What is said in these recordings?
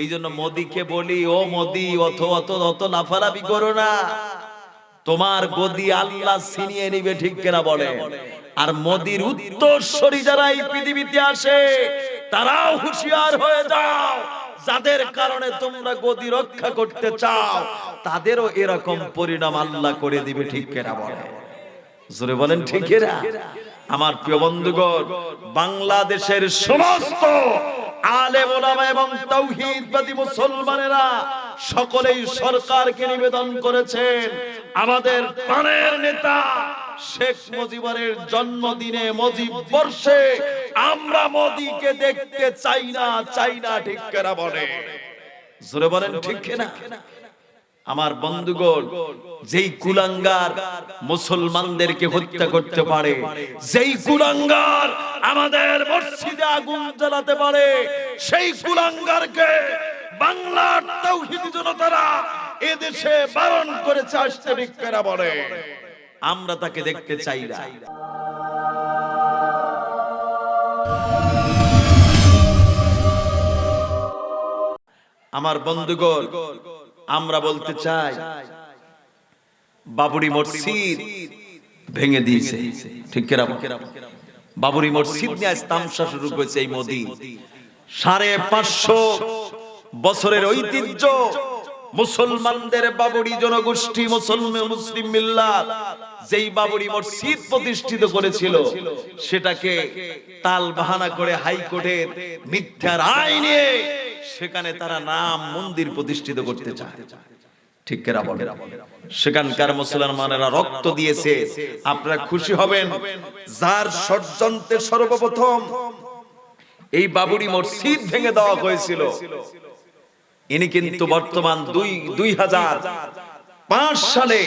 এই জন্য মোদিকে বলি, ও মোদি অত অত অত লাফালাফি করো না। তোমার গদি আল্লাহ ছিনিয়ে নিবে, ঠিক কিনা বলে? আর মোদির উত্তরসরি যারা এই পৃথিবীতে আসে, তারাও হুঁশিয়ার হয়ে যাও। যাদের কারণে তোমরা গদি রক্ষা করতে চাও, তাদেরও এরকম পরিণাম আল্লাহ করে দিবে, ঠিক কিনা বলে? জোরে বলেন, ঠিক আমার প্রিয় বন্ধুগণ, বাংলাদেশের সমস্ত আলেম ওলামা এবং তৌহিদবাদী মুসলমানেরা সকলেই সরকারকে নিবেদন করেছেন। আমাদের প্রাণের নেতা শেখ মুজিবরের জন্মদিনে মুজিব বর্ষে আমরা মোদিকে দেখতে চাই না চাই না ঠিক কেনা বলে। জোরে বলেন, ঠিক কিনা? আমার বন্ধুগণ, যেই কুলাঙ্গার মুসলমানদেরকে হত্যা করতে পারে, যেই কুলাঙ্গার আমাদের মসজিদে আগুন জ্বালাতে পারে, সেই কুলাঙ্গারকে বাংলার তৌহিদ জনতারা এদেশে বারণ করেছে আসতে ভিক্ষেরা বলে। আমরা তাকে দেখতে চাই না। আমার বন্ধুগণ আমরা বলতে চাই, বাবুরি মসজিদ ভেঙে দিয়েছে। ঠিক কেরাম বাবুরি মসজিদ নিয়ে তামসা শুরু করেছে এই মোদি। সাড়ে পাঁচশো বছরের ঐতিহ্য, মুসলমানদের বাবুরি জনগোষ্ঠী, মুসলমান মুসলিম মিল্লাত, যেই বাবুরি মসজিদ প্রতিষ্ঠিত করেছিল, সেটাকে তাল বাহানা করে হাইকোর্টের মিথ্যা রায় নিয়ে সেখানে তারা নাম মন্দির প্রতিষ্ঠিত করতে চায়। ঠিক কেরা বলে? সেখানকার মুসলমানেরা রক্ত দিয়েছে। আপনারা খুশি হবেন? যার ষড়যন্ত্রে সর্বপ্রথম এই বাবুরি মসজিদ ভেঙে দেওয়া হয়েছিল। ইনি কিন্তু বর্তমান দুই দুই হাজার পাঁচ সালে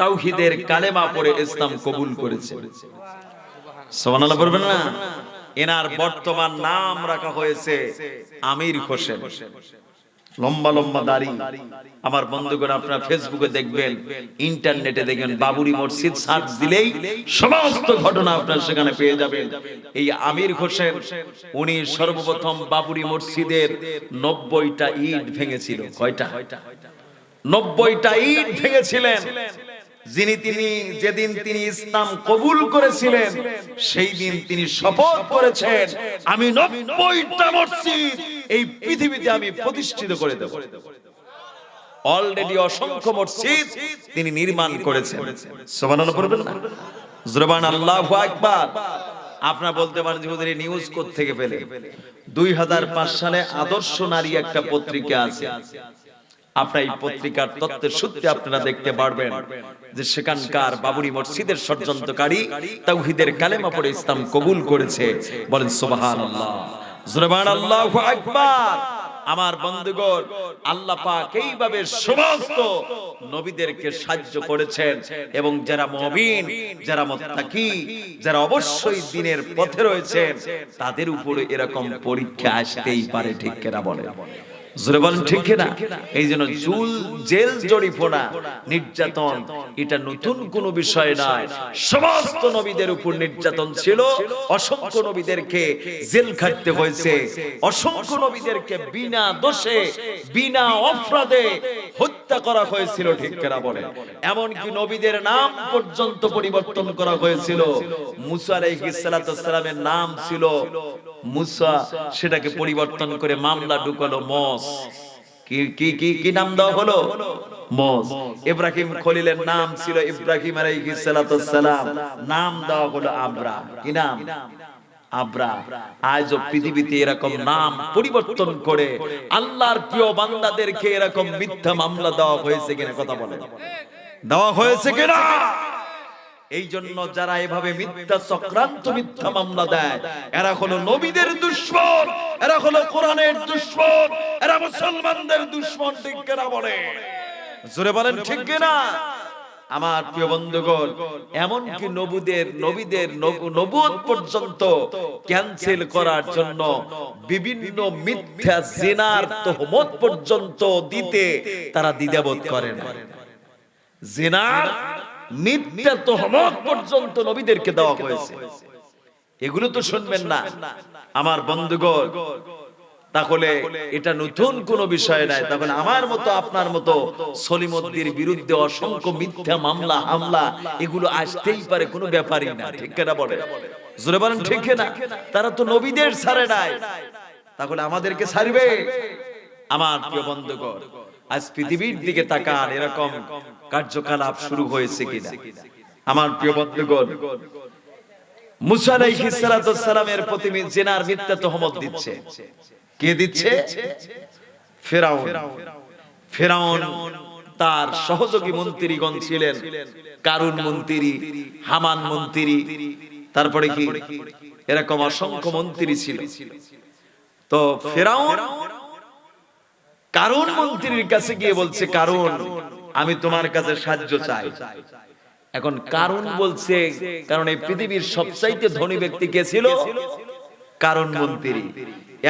তাওহিদের কালেমা পড়ে ইসলাম কবুল করেছে। বলবেন না? এনার বর্তমান নাম রাখা হয়েছে আমির হোসেন। লম্বা লম্বা দাড়ি। আমার বন্ধুগণ, আপনারা ফেসবুকে দেখবেন, ইন্টারনেটে দেখবেন, বাবুরি মসজিদ সার্চ দিলেই সমস্ত ঘটনা আপনারা সেখানে পেয়ে যাবেন। এই আমির হোসেন, উনি সর্বপ্রথম বাবুরি মসজিদের নব্বইটা ইট ভেঙেছিল। কয়টা? নব্বইটা ইট ভেঙেছিলেন। যিনি তিনি যেদিন তিনি ইসলাম কবুল করেছিলেন, সেই দিন তিনি শপথ করেছেন, আমি নব্বইটা মসজিদ এই পৃথিবীতে আমি প্রতিষ্ঠিত করে দেব। অলরেডি অসংখ্য মসজিদ তিনি নির্মাণ করেছেন। না? জুরবান আকবার। বলতে পারেন যে ওদের নিউজ থেকে পেলে? দুই সালে আদর্শ নারী একটা পত্রিকা আছে। আপনার এই পত্রিকার তত্ত্বের সূত্রে আপনারা দেখতে পারবেন যে সেখানকার বাবুরি মসজিদের ষড়যন্ত্রকারী তাওহীদের কালেমা পড়ে ইসলাম কবুল করেছে। বলেন সুবহানাল্লাহ। জুরবান আল্লাহু আকবার। আমার বন্ধুগণ আল্লাহ পাক এইভাবে সমস্ত নবীদেরকে সাহায্য করেছেন এবং যারা মুমিন যারা মুত্তাকি যারা অবশ্যই দিনের পথে রয়েছেন তাদের উপরে এরকম পরীক্ষা আসতেই পারে ঠিক কেনা বলে জোরে বলেন ঠিক না? এই জন্য জুল, জেল জরিপনা নির্যাতন, এটা নতুন কোনো বিষয় নয়। সমস্ত নবীদের উপর নির্যাতন ছিল। অসংখ্য নবীদেরকে জেল খাটতে হয়েছে। অসংখ্য নবীদেরকে বিনা দোষে, বিনা অপরাধে হত্যা করা হয়েছিল, ঠিক কেনা বলে? এমনকি নবীদের নাম পর্যন্ত পরিবর্তন করা হয়েছিল। মুসা আলাইহিস সালামের নাম ছিল মুসা। সেটাকে পরিবর্তন করে মামলা ঢুকালো মস। কি কি কি নাম দেওয়া হলো? ইব্রাহিম খলিলের নাম ছিল ইব্রাহিম সালাম। নাম দেওয়া হলো আবরা। কি নাম? আজ পৃথিবীতে এরকম নাম পরিবর্তন করে আল্লাহর প্রিয় বান্দাদেরকে এরকম মিথ্যা মামলা দেওয়া হয়েছে কিনা কথা বলে দেওয়া হয়েছে কিনা? এই জন্য যারা এভাবে মিথ্যা চক্রান্ত মিথ্যা মামলা দেয়। এরা হলো নবীদের দুশ্মন। এরা হলো কোরআনের দুশ্মন। এরা মুসলমানদের দুশ্মন ঠিক কিনা বলে? জোরে বলেন ঠিক কিনা? আমার প্রিয় বন্ধুগণ এমনকি নবুদের নবীদের নবুয়ত পর্যন্ত ক্যান্সেল করার জন্য বিভিন্ন মিথ্যা জেনার তহমত পর্যন্ত দিতে তারা দ্বিধাবোধ করে না। জিনার পর্যন্ত নবীদেরকে দেওয়া হয়েছে। এগুলো তো শুনবেন না। আমার বন্ধুগণ, তাহলে এটা নতুন কোন বিষয় নাই। তাহলে আমার মতো, আপনার মতো সলিমদ্দির বিরুদ্ধে অসংখ্য মিথ্যা মামলা, হামলা, এগুলো আসতেই পারে, কোনো ব্যাপারই না। ঠিক কেনা বলে জোরে বলেন, ঠিক না তারা তো নবীদের ছাড়ে নাই। তাহলে আমাদেরকে ছাড়বে? আমার প্রিয় বন্ধুগণ, আজ পৃথিবীর দিকে তাকান, এরকম কার্যকলাপ শুরু হয়েছে কিনা? আমার প্রিয় বন্ধুগণ মুসা আলাইহিস সালাতু সালামের প্রতি জেনার মিথ্যা তহমত দিচ্ছে। কে দিচ্ছে? ফেরাউন। ফেরাউন তার সহযোগী মন্ত্রীগণ ছিলেন কারুন মন্ত্রী হামান মন্ত্রী তারপরে কি? এরকম অসংখ্য মন্ত্রী ছিল। তো ফেরাউন কারণ মন্ত্রীর কাছে গিয়ে বলছে কারণ আমি তোমার কাছে সাহায্য চাই। এখন কারণ বলছে, কারণ এই পৃথিবীর সবচাইতে ধনী ব্যক্তি কে ছিল? কারণ মন্ত্রী।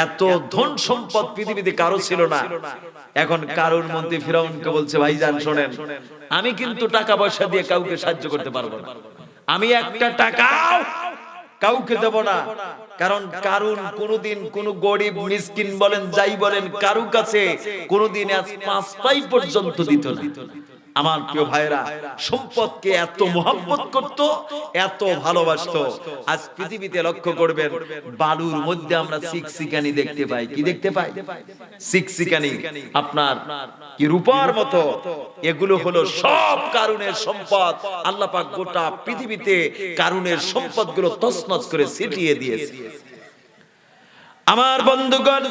এত ধন সম্পদ পৃথিবীতে কারও ছিল না। এখন কারণ মন্ত্রী ফিরাউনকে বলছে ভাই ভাইজান, শোনেন, আমি কিন্তু টাকা পয়সা দিয়ে কাউকে সাহায্য করতে পারব না। আমি একটা টাকাও কাউকে দেব না। কারণ কারুন কোনদিন কোন গরিব, মিসকিন বলেন, যাই বলেন কারু কাছে কোনদিন আজ পাঁচ পাই পর্যন্ত দিত না। আমার প্রিয় ভাইরা সম্পদকে এত মোহাম্মত করত, এত ভালোবাসতো। আজ পৃথিবীতে লক্ষ্য করবেন, বালুর মধ্যে আমরা সিকসিকানি দেখতে পাই। কি দেখতে পাই? সিকসিকানি আপনার কি রূপার মতো? এগুলো হলো সব কারণের সম্পদ। আল্লাহ পাক গোটা পৃথিবীতে কারণের সম্পদগুলো তছনছ করে ছিটিয়ে দিয়েছে। আমার বন্ধুগণ,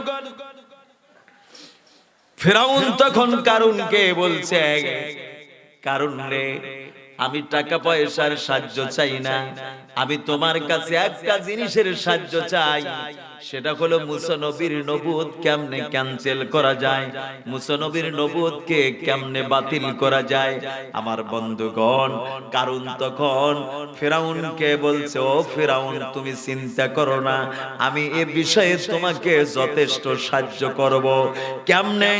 ফেরাউন তখন কারুনকে বলছে কারণ আমি টাকা পয়সার সাহায্য চাই না। আমি তোমার কাছে একটা জিনিসের সাহায্য চাই। সেটা হলো মুসানবীর নবুদ কেমনে ক্যান্সেল করা যায় মুসানবীর নবুদকে কেমনে বাতিল করা যায়। আমার বন্ধুগণ কারণ তখন ফেরাউনকে বলছে, ও ফেরাউন, তুমি চিন্তা করো না, আমি এ বিষয়ে তোমাকে যথেষ্ট সাহায্য করব। কেমনে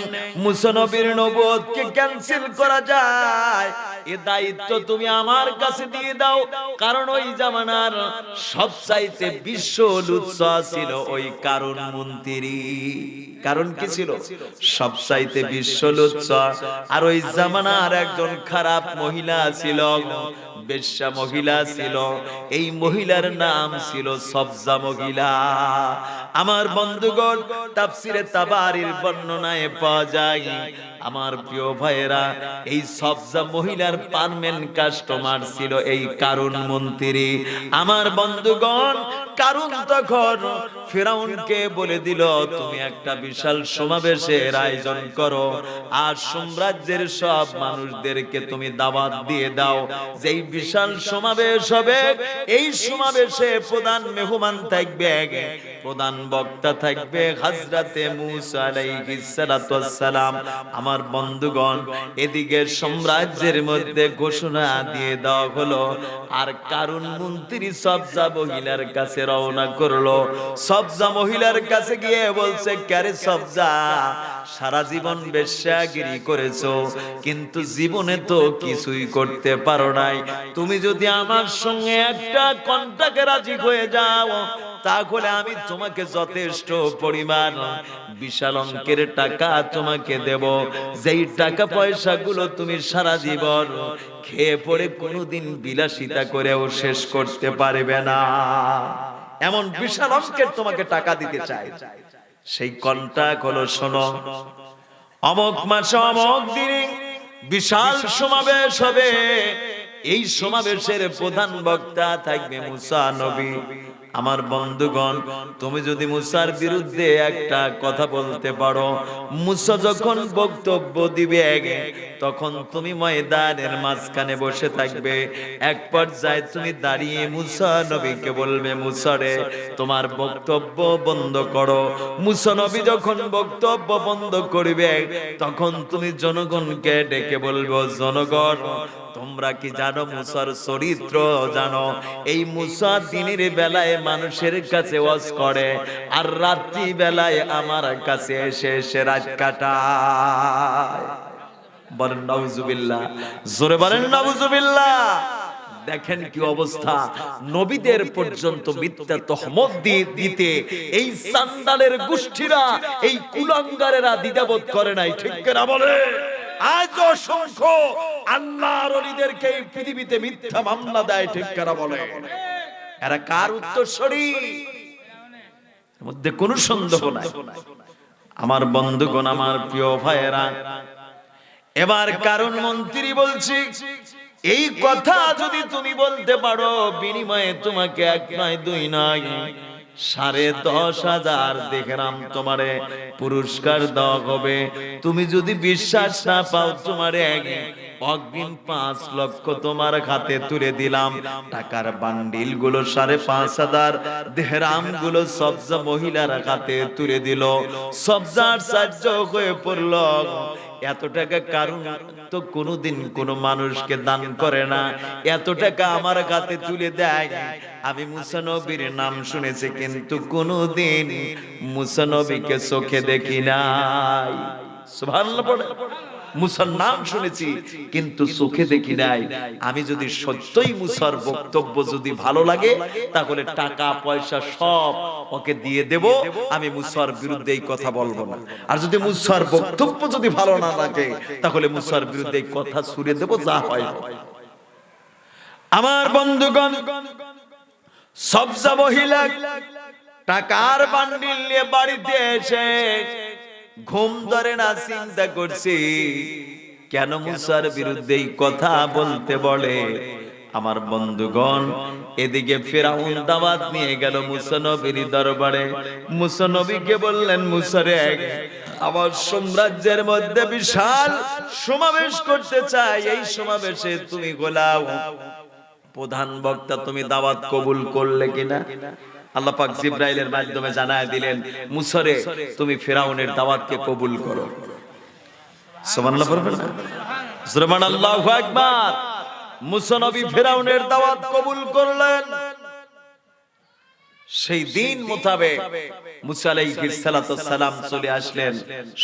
মুসানবীর নবুদকে ক্যান্সেল করা যায়? এ দায়িত্ব তুমি আমার কাছে দিয়ে দাও, কারণ ওই জামানার সবচাইতে বিশ্ব লুৎসা ছিল ওই কারণ মন্ত্রী। কারণ কি ছিল? সবচাইতে বিশ্ব লুৎসা আর ওই জামানার একজন খারাপ মহিলা ছিল বেশ্যা মহিলা ছিল, এই মহিলার নাম ছিল সবজা মহিলা। আমার বন্ধুগণ, তাফসিরে তাবারির বর্ণনায় পাওয়া যায়, আমার প্রিয় ভাইয়েরা, এই সবজা মহিলার পারমেন্ট কাস্টমার ছিল এই কারণ মন্ত্রী। আমার বন্ধুগণ কারণ তখন ফেরাউনকে বলে দিল, তুমি একটা বিশাল সমাবেশের আয়োজন করো, আর সাম্রাজ্যের সব মানুষদেরকে তুমি দাওয়াত দিয়ে দাও। যেই বিশাল সমাবেশ হবে। এই সমাবেশে প্রধান মেহমান থাকবে প্রধান বক্তা থাকবে হাজরাতে সালাম আমার বন্ধুগণ, এদিকে সাম্রাজ্যের মধ্যে ঘোষণা দিয়ে দেওয়া হলো, আর কারণ মন্ত্রী সবজা মহিলার কাছে রওনা করল। সবজা মহিলার কাছে গিয়ে বলছে ক্যারে সবজা, সারা জীবন বেশ্যাগিরি করেছ, কিন্তু জীবনে তো কিছুই করতে পারো নাই। তুমি যদি আমার সঙ্গে একটা কন্টাকে রাজি হয়ে যাও, তাহলে আমি তোমাকে যথেষ্ট পরিমাণ বিশাল অঙ্কের টাকা তোমাকে দেব। যেই টাকা পয়সাগুলো তুমি সারা জীবন খেয়ে পড়ে কোনোদিন বিলাসিতা করেও শেষ করতে পারবে না। এমন বিশাল অঙ্কের তোমাকে টাকা দিতে চাই। সেই কন্টাক হলো, শোনো, অমক মাসে অমক দিনে বিশাল সমাবেশ হবে। এই সমাবেশের প্রধান বক্তা থাকবে মুসা নবী। আমার বন্ধুগণ, তুমি যদি মুসার বিরুদ্ধে একটা কথা বলতে পারো, মুসা যখন বক্তব্য দিবে, তখন তুমি ময়দানের মাঝখানে বসে থাকবে। এক পর্যায়ে তুমি দাঁড়িয়ে মুসা নবীকে বলবে মুসারে তোমার বক্তব্য বন্ধ করো। মুসা নবী যখন বক্তব্য বন্ধ করবে, তখন তুমি জনগণকে ডেকে বলব জনগণ তোমরা কি জানো মুসার চরিত্র? জানো। এই মুসা দিনের বেলায় মানুষের কাছে ওয়াজ করে আর রাত্রি বেলায় আমার কাছে এসে এসে রাত কাটায়। বলেন, নাউজুবিল্লাহ। জোরে বলেন, নাউজুবিল্লাহ। দেখেন কি অবস্থা। নবীদের পর্যন্ত মিথ্যা তহমত দিয়ে দিতে এই সান্দালের গোষ্ঠীরা, এই কুলাঙ্গারেরা দ্বিধাবোধ করে নাই। ঠিক না বলে আজ অসংখ্য আল্লাহর অলিদেরকে এই পৃথিবীতে মিথ্যা মামলা দেয়, ঠিক না বলে? এরা কার উত্তরসূরি মধ্যে কোনো সন্দেহ নাই। আমার বন্ধুগণ, আমার প্রিয় ভাইয়েরা, এবার কারণ মন্ত্রী বলছি, এই কথা যদি তুমি বলতে পারো, বিনিময়ে তোমাকে এক নয়, দুই নয় সাড়ে দশ হাজার দেখলাম তোমারে পুরস্কার দেওয়া হবে। তুমি যদি বিশ্বাস না পাও তোমার অগ্রিম পাঁচ লক্ষ তোমার খাতে তুলে দিলাম। টাকার বান্ডিলগুলো সাড়ে পাঁচ হাজার দেহরামগুলো সবজা মহিলার খাতে তুলে দিল। সবজার সাহায্য হয়ে পড়ল। এত টাকা কারণ তো কোনোদিন কোনো মানুষকে দান করে না। এত টাকা আমার কাছে তুলে দেয়। আমি মুসানবীর নাম শুনেছি, কিন্তু কোনোদিন মুসানবীকে চোখে দেখি নাই। সুবহানাল্লাহ নাম শুনেছি, কিন্তু চোখে দেখি নাই। আমি যদি সত্যই মুসার বক্তব্য যদি ভালো লাগে, তাহলে টাকা, পয়সা সব ওকে দিয়ে দেব। আমি মুসার বিরুদ্ধে এই কথা বলব না। আর যদি মুসার বক্তব্য যদি ভালো না লাগে, তাহলে মুসার বিরুদ্ধে এই কথা ছুড়ে দেব, যা হয়। হয়। আমার বন্ধুগণ সবজা মহিলা টাকার বান্ডিল নিয়ে বাড়িতে এসে ঘুম ধরে না চিন্তা করছি। কেন মুসার বিরুদ্ধে কথা বলতে বলে? আমার বন্ধুগণ, এদিকে ফেরাউন দাওয়াত নিয়ে গেল মুসানবীর দরবারে। মুসানবীকে বললেন মুসারে আমার সাম্রাজ্যের মধ্যে বিশাল সমাবেশ করতে চাই। এই সমাবেশে তুমি গোলাও। প্রধান বক্তা, তুমি দাওয়াত কবুল করলে কিনা? আল্লাহ পাক জিব্রাইলের মাধ্যমে জানায় দিলেন, মুসরে তুমি ফেরাউনের দাওয়াতকে কবুল করো। সেই দিন মোতাবেক চলে আসলেন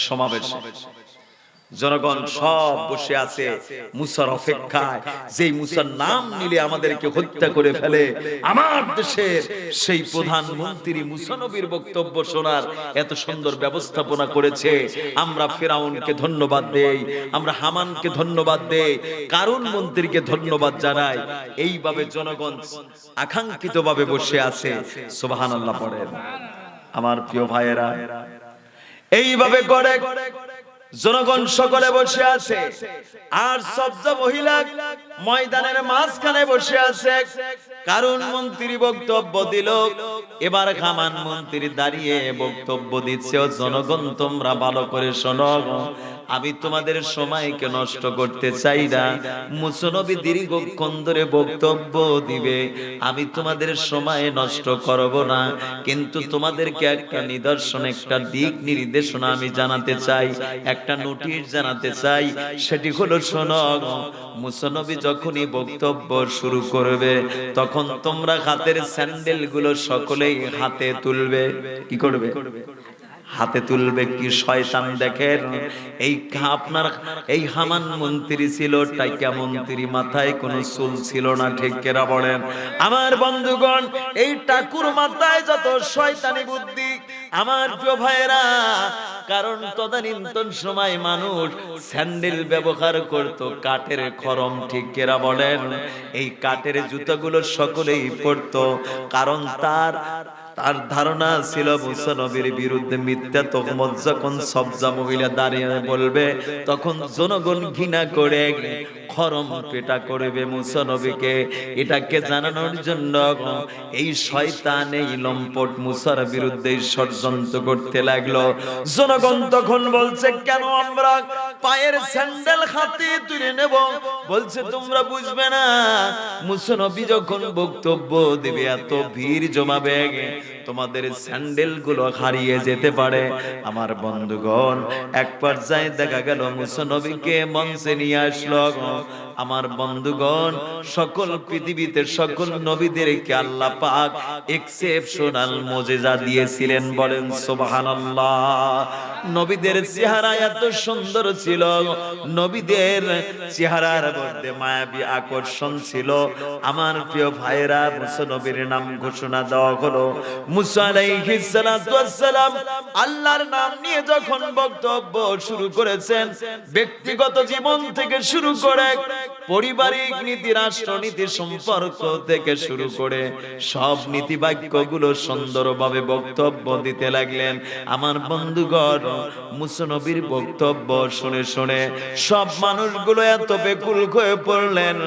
সমাবেশে। জনগণ সব বসে আছে মুসার অপেক্ষায়। যেই মুসার নাম নিলে আমাদেরকে হত্যা করে ফেলে। আমার দেশের সেই প্রধানমন্ত্রী মুসানবীর বক্তব্য শোনার এত সুন্দর ব্যবস্থাপনা করেছে। আমরা ফেরাউনকে ধন্যবাদ দেই, আমরা হামানকে ধন্যবাদ দেই কারণ মন্ত্রীকে ধন্যবাদ জানাই। এইভাবে জনগণ আকাঙ্ক্ষিত ভাবে বসে আছে। সুবাহান পড়েন। আমার প্রিয় ভাইয়েরা, এইভাবে করে জনগণ সকলে বসে আছে। আর সবজ মহিলা ময়দানের মাঝখানে বসে আছে। কারণ মন্ত্রী বক্তব্য দিল। এবার খামান মন্ত্রী দাঁড়িয়ে বক্তব্য দিচ্ছে জনগণ, তোমরা ভালো করে শোনো। আমি তোমাদের সময়কে নষ্ট করতে চাই না। মুসনবী দীর্ঘক্ষণ ধরে বক্তব্য দিবে। আমি তোমাদের সময় নষ্ট করব না। কিন্তু তোমাদেরকে একটা নিদর্শন, একটা দিক নির্দেশনা আমি জানাতে চাই, একটা নোটিশ জানাতে চাই। সেটি হলো, শোনো, মুসনবী যখনই বক্তব্য শুরু করবে, তখন তোমরা হাতের স্যান্ডেলগুলো সকলেই হাতে তুলবে। কি করবে? হাতে তুলবে কি শয়তান দেখেন? এই আপনার, এই হামান মন্ত্রী ছিল, টাইকা মন্ত্রী, মাথায় কোনো চুল ছিল না, ঠিক কেরা বলেন? আমার বন্ধুগণ, এই ঠাকুর মাথায় যত শয়তানি বুদ্ধি, আমার প্রিয় ভাইয়েরা, কারণ তদানীন্তন সময় মানুষ স্যান্ডেল ব্যবহার করত কাঠের খরম, ঠিক কেরা বলেন? এই কাঠের জুতাগুলো সকলেই পড়তো কারণ তার তার ধারণা ছিল মুসা নবীর বিরুদ্ধে মিথ্যা তহমত যখন সবজা মহিলা দাঁড়িয়ে বলবে। তখন জনগণ ঘৃণা করে খরম পেটা করবে মুসা এটাকে জানানোর জন্য এই শয়তান, এই লম্পট মুসার বিরুদ্ধে ষড়যন্ত্র করতে লাগল। জনগণ তখন বলছে, কেন আমরা পায়ের স্যান্ডেল হাতে তুলে নেব? বলছে, তোমরা বুঝবে না, মুসা নবী যখন বক্তব্য দেবে, এত ভিড় জমাবে, তোমাদের স্যান্ডেলগুলো হারিয়ে যেতে পারে। আমার বন্ধুগণ, এক পর্যায়ে দেখা গেল মুসনবীকে মঞ্চে নিয়ে আসলো। Love. আমার বন্ধুগণ, সকল পৃথিবীতে সকল নবীদেরকে আল্লাহ পাক এক্সেপশনাল মজেজা দিয়েছিলেন। বলেন, সুবহানাল্লাহ। নবীদের চেহারা এত সুন্দর ছিল, নবীদের চেহারার মধ্যে মায়াবী আকর্ষণ ছিল। আমার প্রিয় ভাইরা মুসা নবীর নাম ঘোষণা দেওয়া হলো। মুসা আলাইহিস সালাতু আল্লাহর নাম নিয়ে যখন বক্তব্য শুরু করেছেন, ব্যক্তিগত জীবন থেকে শুরু করে পারিবারিক নীতি, রাষ্ট্রনীতি সম্পর্ক থেকে শুরু করে সব নীতি বাক্যগুলো সুন্দরভাবে বক্তব্য দিতে লাগলেন। আমার বন্ধুগণ, মুসনবীর বক্তব্য শুনে শুনে সব মানুষগুলো এত বেকুল হয়ে পড়লেন,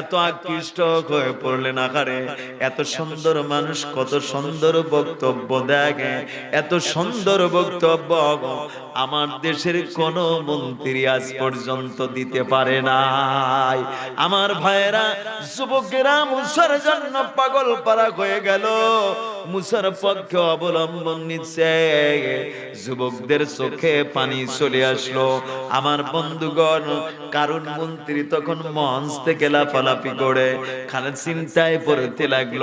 এত আকৃষ্ট হয়ে পড়লেন আকারে। এত সুন্দর মানুষ কত সুন্দর বক্তব্য দেখে, এত সুন্দর বক্তব্য আমার দেশের কোন মন্ত্রী আজ পর্যন্ত দিতে পারে নাই। আমার ভাইয়েরা, যুবকেরা, মুসার জন্য পাগল পারা হয়ে গেল। মুসার পক্ষে অবলম্বন নিচ্ছে। যুবকদের চোখে পানি চলে আসলো। আমার বন্ধুগণ কারণ মন্ত্রী তখন মঞ্চ থেকে লাফালাফি করে খালে চিন্তায় পড়তে লাগল।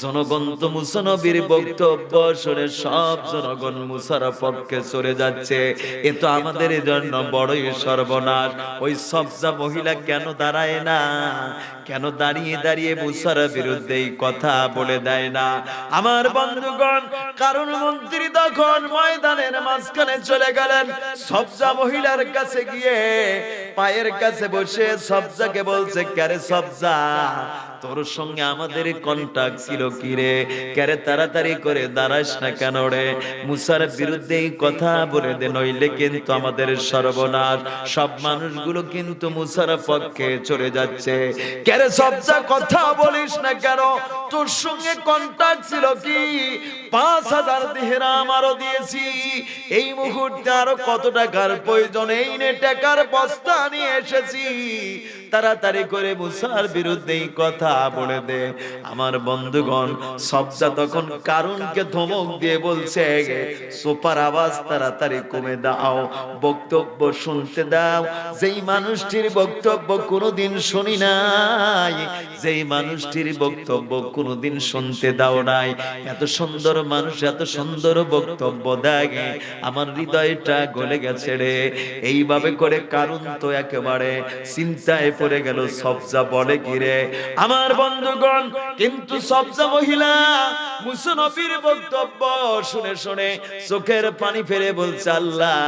জনগণ তো মুসনবীর বক্তব্য শুনে সব জনগণ মুসার পক্ষে চলে যাচ্ছে। এ তো আমাদের জন্য বড়ই সর্বনাশ। ওই সবজা মহিলা কেন দাঁড়ায় না। কেন দাঁড়িয়ে দাঁড়িয়ে মুসার বিরুদ্ধে কথা বলে দেয় না? আমার বন্ধুগণ কারণ মন্ত্রী তখন ময়দানের মাঝখানে চলে গেলেন। সবজা মহিলার কাছে গিয়ে পায়ের কাছে বসে সবজাকে বলছে ক্যারে সবজা? তোর সঙ্গে আমাদের কন্টাক্ট ছিল কি রে? ক্যারে তাড়াতাড়ি করে দাঁড়াস না কেন রে? মুসার বিরুদ্ধে কথা বলে দে, নইলে কিন্তু আমাদের সর্বনাশ। সব মানুষগুলো কিন্তু মুসার পক্ষে চলে যাচ্ছে। ক্যারে সবজা কথা বলিস না কেন? তোর সঙ্গে কন্টাক্ট ছিল কি? পাঁচ হাজার দেহেরাম আরও দিয়েছি। এই মুহূর্তে আরও কত টাকার প্রয়োজন? এই নে টাকার বস্তা নিয়ে এসেছি। তাড়াতাড়ি করে মুসার বিরুদ্ধে এই কথা বলে দে। আমার বন্ধুগণ সবজা তখন কারণকে ধমক দিয়ে বলছে, সোপার আওয়াজ তাড়াতাড়ি কমে দাও, বক্তব্য শুনতে দাও। যেই মানুষটির বক্তব্য কোনোদিন শুনি নাই, যেই মানুষটির বক্তব্য কোনোদিন শুনতে দাও নাই। এত সুন্দর মানুষ, এত সুন্দর বক্তব্য দেয়, আমার হৃদয়টা গলে গেছে রে। এইভাবে করে কারণ তো একেবারে চিন্তায় পড়ে গেল, সবজা বলে কি রে আমার বন্ধুগণ, কিন্তু সবজা মহিলা, মুসনবীর বক্তব্য শুনে শুনে চোখের পানি ফেলে বলছে, আল্লাহ,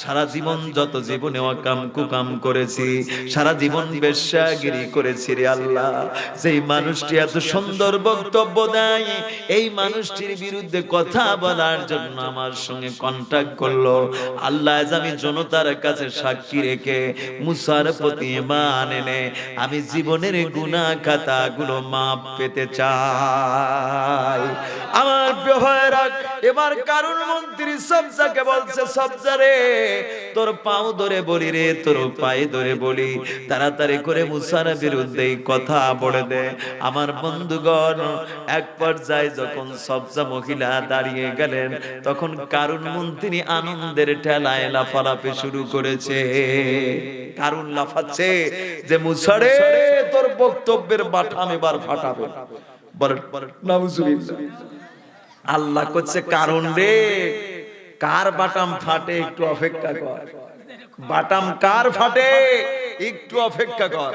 সারা জীবন যত জীবনে অকাম কুকাম করেছি, সারা জীবন বেশ্যাগিরি করেছি রে আল্লাহ। যেই মানুষটি এত সুন্দর বক্তব্য দেয়, এই মানুষটির বিরুদ্ধে কথা বলার জন্য আমার সঙ্গে কন্টাক্ট করল। আল্লাহ আমি জনতার কাছে সাক্ষী রেখে মুসার প্রতি মান এনে আমি জীবনের গুণা খাতা গুলো মাপ পেতে চাই। এবার কারণ মন্ত্রী সবজাকে বলছে সবজারে তোর পাও ধরে বলি রে, তোর পায়ে ধরে বলি। তাড়াতাড়ি করে মুসার বিরুদ্ধে কথা বলে দে। আমার বন্ধুগণ, এক পর্যায়ে যখন সবজা মহিলা দাঁড়িয়ে গেলেন, তখন কারণ মন্ত্রী আনন্দের ঠেলায় লাফালাফি শুরু করেছে। কারণ লাফাচ্ছে যে, মুসারে, তোর বক্তব্যের বাটাম এবার ফাটাবে। বলেন নাউজুবিল্লাহ। আল্লাহ করছে কারণ রে। কার বাটাম ফাটে একটু অপেক্ষা কর। বাটাম কার ফাটে একটু অপেক্ষা কর।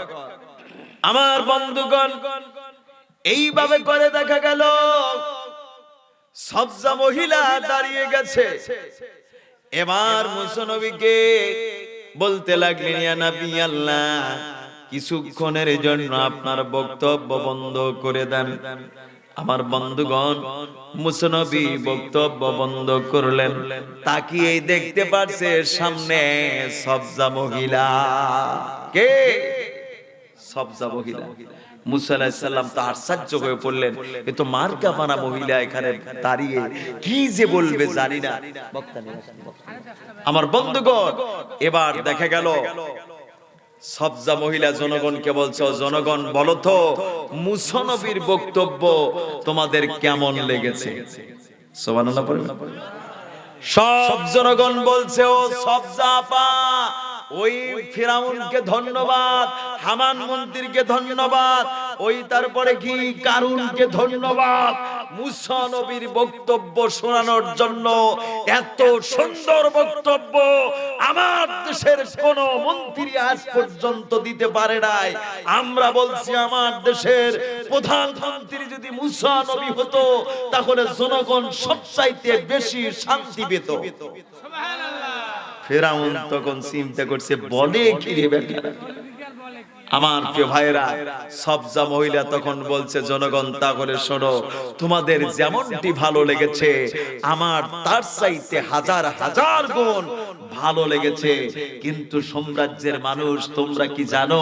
আমার বন্ধুগণ, এইভাবে করে দেখা গেল। সবজা মহিলা দাঁড়িয়ে গেছে। এবার মুসনবীকে বলতে লাগলেন, ইয়া নবী আল্লাহ, কিছুক্ষণের জন্য আপনার বক্তব্য বন্ধ করে দেন। আমার বন্ধুগণ, মুসনবী বক্তব্য বন্ধ করলেন। তাকিয়ে দেখতে পারছে সামনে সবজা মহিলা। কে? সবজা মহিলা। মুসা আলাইহিস সালাম তো আশ্চর্য হয়ে পড়লেন। এ তো মার্কা বানা মহিলা এখানে দাঁড়িয়ে। কি যে বলবে জানি না। আমার বন্ধুগণ, এবার দেখা গেল সবজা মহিলা জনগণকে বলছে, "ও জনগণ, বলো তো, মুসনবীর বক্তব্য তোমাদের কেমন লেগেছে? সব জনগণ বলছে, ও সবজা আপা, ওই ফিরাউনকে ধন্যবাদ, হামান মন্ত্রীকে ধন্যবাদ ওই তারপরে কি কারুনকে ধন্যবাদ? মুসা নবীর বক্তব্য শোনানোর জন্য এত সুন্দর বক্তব্য আমার দেশের কোন মন্ত্রী আজ পর্যন্ত দিতে পারে নাই। আমরা বলছি আমার দেশের প্রধানমন্ত্রী যদি মুসা নবী হতো তাহলে জনগণ সবচাইতে বেশি শান্তি পেত। ফেরাউন তখন চিন্তা করছে বলে কি রে বেটা? আমার প্রিয় ভাইরা সবজা মহিলা তখন বলছে, জনগণ, তা করে শোনো, তোমাদের যেমনটি ভালো লেগেছে, আমার তার চাইতে হাজার হাজার গুণ ভালো লেগেছে। কিন্তু সাম্রাজ্যের মানুষ, তোমরা কি জানো,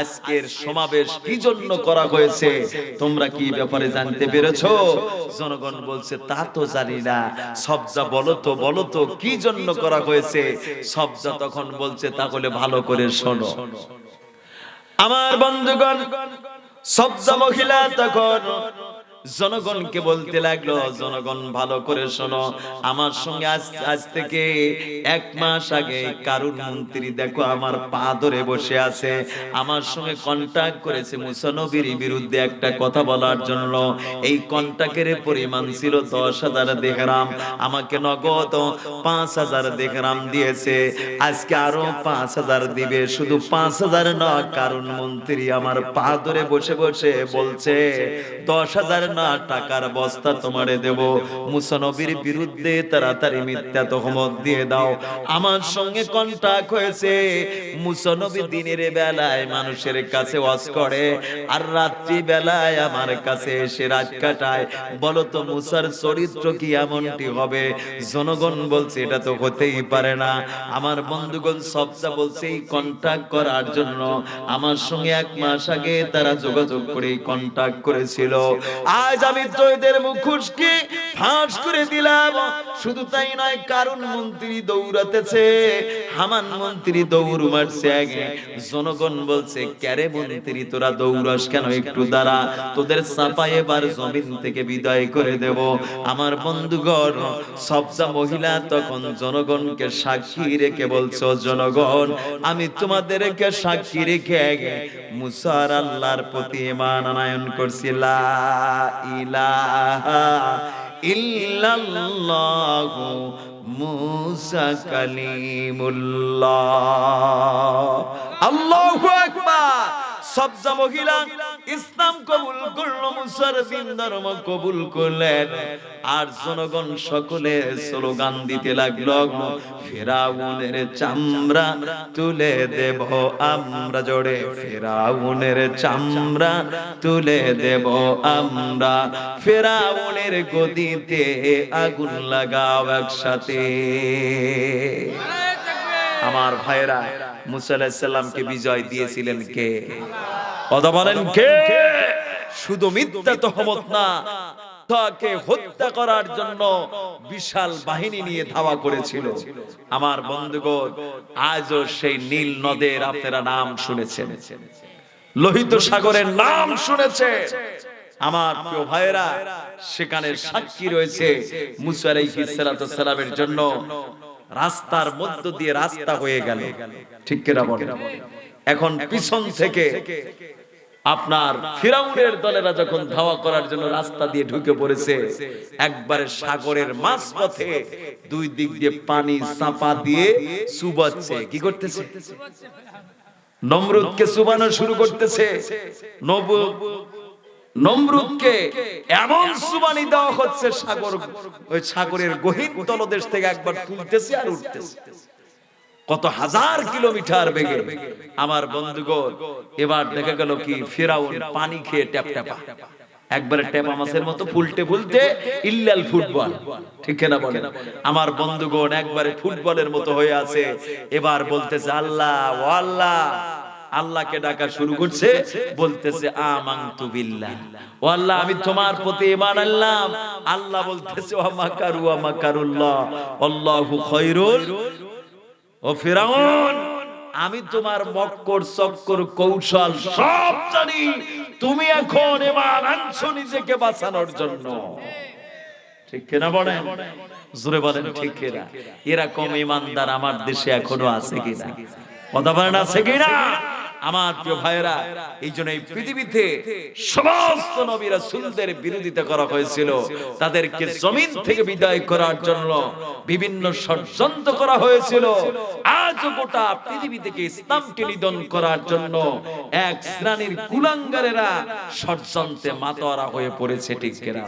আজকের সমাবেশ কি জন্য করা হয়েছে? তোমরা কি ব্যাপারে জানতে পেরেছ? জনগণ বলছে, তা তো জানি না। সবজা বলো তো বলো তো, কি জন্য করা হয়েছে? সবজা তখন বলছে তা তাহলে ভালো করে শোনো। আমার বন্ধুগণ সবজা মহিলা তখন জনগণকে বলতে লাগল জনগণ ভালো করে শোনো আমার সঙ্গে আজ থেকে এক মাস আগে কারুর মন্ত্রী দেখো আমার পা ধরে বসে আছে। আমার সঙ্গে কন্টাক্ট করেছে মুসানবীর বিরুদ্ধে একটা কথা বলার জন্য এই কন্টাক্টের পরিমাণ ছিল দশ হাজার দেখরাম। আমাকে নগদ পাঁচ হাজার দেখরাম দিয়েছে। আজকে আরও পাঁচ হাজার দিবে। শুধু পাঁচ হাজার নয় কারণ মন্ত্রী আমার পা ধরে বসে বসে বলছে। দশ হাজার না, টাকার বস্তা তোমারে দেব। মুসানবীর বিরুদ্ধে তাড়াতাড়ি মিথ্যা তহমত দিয়ে দাও। আমার সঙ্গে কন্টাক্ট হয়েছে। মুসানবী দিনের বেলায় মানুষের কাছে ওয়াজ করে আর রাত্রি বেলায় আমার কাছে এসে রাত কাটায়। বলো তো, মুসার চরিত্র কি এমনটি হবে? জনগণ বলছে, এটা তো হতেই পারে না। আমার বন্ধুগণ সবটা বলছে, এই কন্টাক্ট করার জন্য। আমার সঙ্গে এক মাস আগে তারা যোগাযোগ করে কন্টাক্ট করেছিল। আজ আমি তোদের মুখোশকে ফাঁস করে দিলাম। শুধু তাই নয়, কারণ মন্ত্রী দৌড়াতেছে। হামান মন্ত্রী দৌড় মারছে আগে। জনগণ বলছে, ক্যারে মন্ত্রী, তোরা দৌড়াস কেন একটু দাঁড়া? তোদের চাপাই এবার জমিন থেকে বিদায় করে দেব। আমার বন্ধুগণ সবজা মহিলা তখন জনগণকে সাক্ষী রেখে বলছো জনগণ, আমি তোমাদেরকে সাক্ষী রেখে মুসার আল্লাহর প্রতি ইমান আনায়ন করছি। লা ইলাহা ইল্লাল্লাহু মুসা কালিমুল্লাহ। আল্লাহু আকবার। সবজা মহিলা ইসলাম কবুল করল মুসার দিন ধর্ম কবুল করলেন। আর জনগণ সকলে স্লোগান দিতে লাগল, ফেরাউনের চামড়া তুলে দেব আমরা জোরে। ফেরাউনের চামড়া তুলে দেব আমরা। ফেরাউনের গদিতে আগুন লাগাও একসাথে। আমার ভাইরা মুসা আলাইহিস সালামকে বিজয় দিয়েছিলেন কে? কথা বলেন কে? শুধু মিথ্যা তহমত না তাকে হত্যা করার জন্য বিশাল বাহিনী নিয়ে ধাওয়া করেছিল। আমার বন্ধুগণ আজও সেই নীল নদের আপনারা নাম শুনেছেন। লোহিত সাগরের নাম শুনেছে। আমার প্রিয় ভাইরা সেখানে সাক্ষী রয়েছে মুসা সালামের জন্য রাস্তার মধ্য দিয়ে রাস্তা হয়ে গেল। ঠিক কিনা বলেন? এখন পিছন থেকে আপনার ফিরাউনের দলেরা যখন ধাওয়া করার জন্য রাস্তা দিয়ে ঢুকে পড়েছে, একবারে সাগরের মাঝ পথে দুই দিক দিয়ে পানি চাপা দিয়ে সুবাচ্ছে কি করতেছে? নমরুদকে সুবানো শুরু করতেছে। নব নমরুদকে এমন সুবানি দেওয়া হচ্ছে সাগর ওই সাগরের গহীন তলদেশ থেকে একবার তুলতেছে আর উঠতেছে। কত হাজার কিলোমিটার বেগে আমার বন্ধুগণ, এবার দেখা গেল কি, ফেরাউন পানি খেয়ে ট্যাপ ট্যাপা। একবারে টেপা মাছের মতো ফুলতে ফুলতে ইল্লাল ফুটবল। ঠিক না বলেন? আমার বন্ধুগণ একবারে ফুটবলের মতো হয়ে আছে। এবার বলতেছে, আল্লাহ, ও আল্লাহ, আল্লাহকে ডাকা শুরু করছে। বলতেছে, আমানতু বিল্লাহ। ও আল্লাহ, আমি তোমার প্রতি ঈমান আনলাম। আল্লাহ বলতেছে, ওয়া মাকারু, ওয়া মাকারুল্লাহ। আল্লাহু খায়রুল ও ফেরাউন, আমি তোমার মক্কর, চক্কর, কৌশল সব জানি। তুমি এখন এবার আনছো নিজেকে বাঁচানোর জন্য। ঠিক কিনা বলেন? জোরে বলেন, ঠিক কিনা? এরকম ইমানদার আমার দেশে এখনও আছে কিনা? কথা বলেন, আছে কিনা? আমার প্রিয় ভাইয়েরা, এই জন্য এই পৃথিবীতে সমস্ত নবী রাসূলদের বিরোধিতা করা হয়েছিল। তাদেরকে জমিন থেকে বিদায় করার জন্য বিভিন্ন ষড়যন্ত্র করা হয়েছিল। আজ গোটা পৃথিবী থেকে ইসলামকে নিধন করার জন্য এক শ্রেণির কুলাঙ্গারেরা ষড়যন্ত্রে মাতোয়ারা হয়ে পড়েছে, ঠিক কিনা?